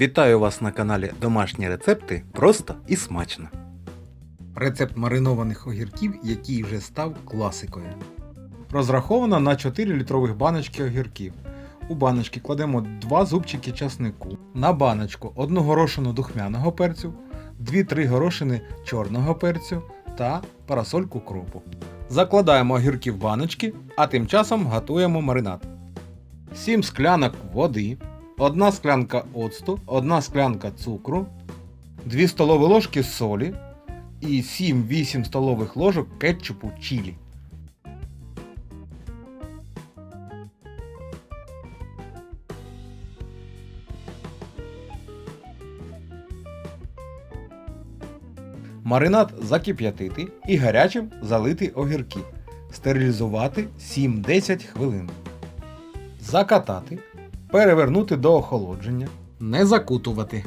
Вітаю вас на каналі Домашні рецепти просто і смачно. Рецепт маринованих огірків, який вже став класикою. Розраховано на 4 літрових баночки огірків. У баночки кладемо 2 зубчики часнику, на баночку 1 горошину духмяного перцю, 2-3 горошини чорного перцю та парасольку кропу. Закладаємо огірки в баночки, а тим часом готуємо маринад. 7 склянок води, 1 склянка оцту, 1 склянка цукру, 2 столові ложки солі і 7-8 столових ложок кетчупу чилі. Маринад закип'ятити і гарячим залити огірки. Стерилізувати 7-10 хвилин. Закатати, перевернути до охолодження, не закутувати.